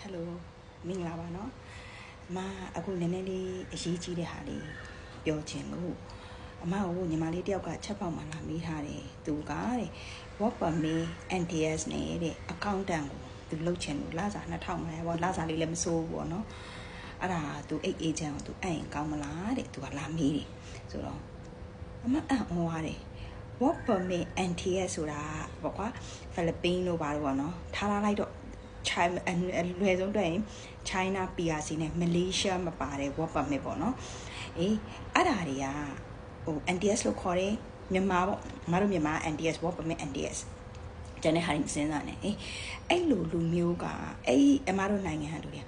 ဟယ်လိုမင်္ဂလာပါနော်အမအခုနည်းနည်းလေးအရေးကြီးတဲ့ဟာလေးပြောချင်လို့အမကိုညီမလေးတယောက်ကချက်ပေါက်မှလာမေးထားတယ်သူကတဲ့ work permit NTS နဲ့တဲ့ accountant ကိုသူလုပ်ချင်လို့လာစား2000ပဲပေါ့လာစားလေးလည်းမစိုးဘူးပေါ့နော်အဲ့ဒါသူအိတ်အေဂျင့်ကိုသူအဲ့ရင်ကောင်းမလားတဲ့သူကလာမေးတယ်ဆိုတော့အမအံ့ဩရတယ် work permit NTS ဆိုတာပေါ့ကွာဖိလစ်ပင်းတို့ဘာလို့ပေါ့နော်ထားလာလိုက်တော့ China အလွယ်ဆုံးတွေ့ရင် China PRC နဲ့ Malaysia မပါတဲ့ work permit ပေါ့နော်အေးအဲ့ဒါတွေကဟို NTS လို့ခေါ်တယ်မြန်မာပေါ့မတို့မြန်မာ NTS work permit NTS ကျန်တဲ့ဟာတွေစဉ်းစားနေအေးအဲ့လိုလူမျိုးကအဲ့အမတို့နိုင်ငံဟာလူတွေက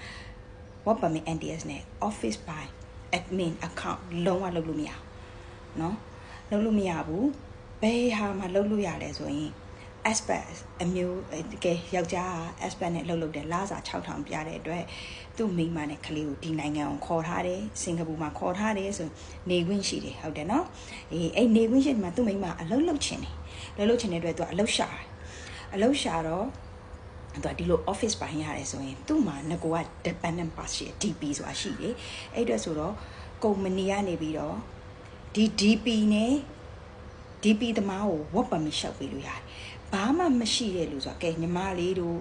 work permit NTS နဲ့ office by admin account လုံးဝလုပ်လို့မရဘူးเนาะလုပ်လို့မရဘူးဘယ်ဟာမှလုပ်လို့ရလဲဆိုရင် aspect အမျိုးတကယ်ယောက်ျား aspect နဲ့လှုပ်လှုပ်တယ်လာစာ6000ပြတဲ့အတွက်သူ့မိန်းမနဲ့ကလေးကိုဒီနိုင်ငံကိုခေါ်ထားတယ်စင်ကာပူမှာခေါ်ထားတယ်ဆိုနေခွင့်ရှိတယ်ဟုတ်တယ်နော်အေးအဲ့နေခွင့်ရှိတယ်မှာသူ့မိန်းမအလုပ်လုပ်ချင်တယ်လှုပ်လှုပ်ချင်တဲ့အတွက်သူကအလုပ်ရှာတယ်အလုပ်ရှာတော့သူကဒီလို office ပိုင်းရတယ်ဆိုရင်သူ့မှာငကိုက dependent pass ရှိ DP ဆိုတာရှိတယ်အဲ့အတွက်ဆိုတော့ကုမ္ပဏီကနေပြီးတော့ဒီ DP နဲ့ DP သမားကို work permit လျှောက်ပေးလို့ရတယ် ဘာမှမရှိတဲ့လူဆိုတာကဲညီမလေးတို့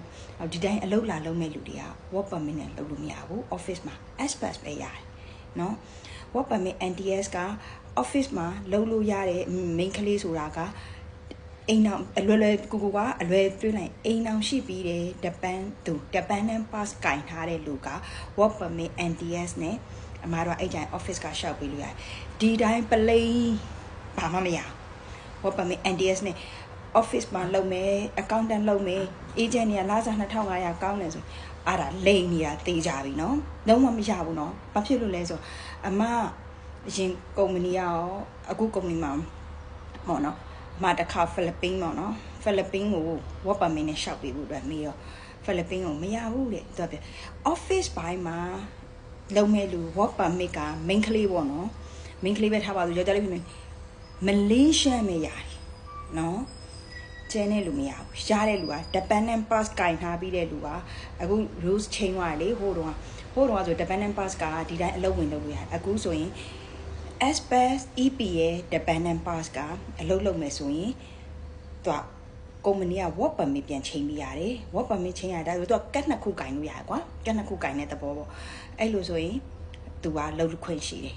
ဒီတိုင်းအလုပ်လာလုပ်မဲ့လူတွေက work permit နဲ့လုပ်လို့မရဘူး office မှာ S pass ပဲရတယ်နော် work permit NTS က office မှာလုပ်လို့ရတဲ့ main ကလေးဆိုတာကအိမ်အောင်အလွယ်လွယ်ကူကူကအလွယ်တွေးလိုက်အိမ်အောင်ရှိပြီးတယ်တပန်းသူတပန်းနဲ့ pass ကင်ထားတဲ့လူက work permit NTS နဲ့အမားတို့အဲ့ကြိုင် office ကရှောက်ပြီးလို့ရတယ်ဒီတိုင်းပလိန်ဘာမှမရ work permit NTS နဲ့ office မှာလုပ်မယ် accountant လုပ်မယ် agent တွေကလစာ2500ကောင်းတယ်ဆိုအဲ့ဒါလိမ်နေတာတေးကြပြီနော်လုံးဝမရဘူးနော်ဘာဖြစ်လို့လဲဆိုအမအရင်ကုမ္ပဏီရောအခုကုမ္ပဏီမှာပေါ့နော်အမတခါဖိလစ်ပင်းပေါ့နော်ဖိလစ်ပင်းကို work permit နဲ့ရှောက်ပေးဖို့အတွက်မေးရောဖိလစ်ပင်းကိုမရဘူးတဲ့သူကပြ office ဘိုင်းမှာလုံးမဲ့လူ work permit က main ကလေးပေါ့နော် main ကလေးပဲထားပါဆိုကြောက်ကြလိမ့်မယ်မလေးရှားမှာရတယ်နော် ကျဲတဲ့လူမရဘူးရှားတဲ့လူက dependent pass ကင်ထားပြီးတဲ့လူကအခု rules change သွားတယ်လေဟိုတုန်းကဟိုတုန်းကဆို dependent pass ကဒီတိုင်းအလုပ်ဝင်လုပ်လို့ရတယ်အခုဆိုရင် SPS EP ရဲ့ dependent pass ကအလုပ်လုပ်မယ်ဆိုရင်သူကကုမ္ပဏီက work permit ပြန်ချိန်ပေးရတယ် work permit ချိန်ရတာဆိုတော့ကတ်နှစ်ခုကင်လို့ရတယ်ကွာကတ်နှစ်ခုကင်တဲ့သဘောပေါ့အဲ့လိုဆိုရင်သူကလုပ်ခွင့်ရှိတယ်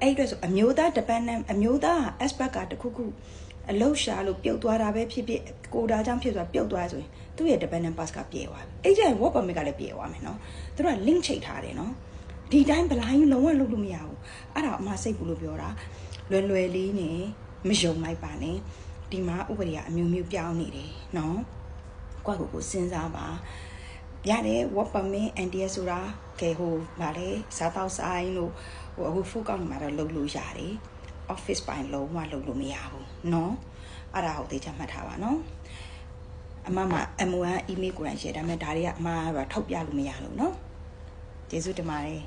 အဲ့အတွက်ဆိုအမျိုးသား dependent အမျိုးသား aspect ကတခုခု အလောက်ရှာလို့ပြုတ်သွားတာပဲဖြစ်ဖြစ်ကိုတာကြောင့်ဖြစ်သွားပြုတ်သွားဆိုရင်သူ့ရဲ့ dependent pass ကပြေသွားပြီအဲ့ကျရင် work permit ကလည်းပြေသွားမယ်နော်သူတို့က link ချိတ်ထားတယ်နော်ဒီတိုင်းဘလိုင်းလုံးဝလုပ်လို့မရဘူးအဲ့ဒါအမစိတ်ဘူးလို့ပြောတာလွယ်လွယ်လေးနဲ့မယုံလိုက်ပါနဲ့ဒီမှာဥပဒေကအမျိုးမျိုးပြောင်းနေတယ်နော်ကိုယ့်ကိုယ်ကိုစဉ်းစားပါရတယ် work permit NDS ဆိုတာကဲဟိုဗာလေစားတော့ဆိုင်လို့ဟိုအခု food count မှာတော့လုပ်လို့ရတယ် office ပိုင်းလုံးဝလုပ်လို့မရဘူးเนาะအဲ့ဒါကိုသိချမှတ်ထားပါเนาะအမမ M1 email ကိုယ်တိုင်ရှယ်ဒါပေမဲ့ဒါတွေကအမကထုတ်ပြလို့မရလို့เนาะကျေးဇူးတင်ပါတယ်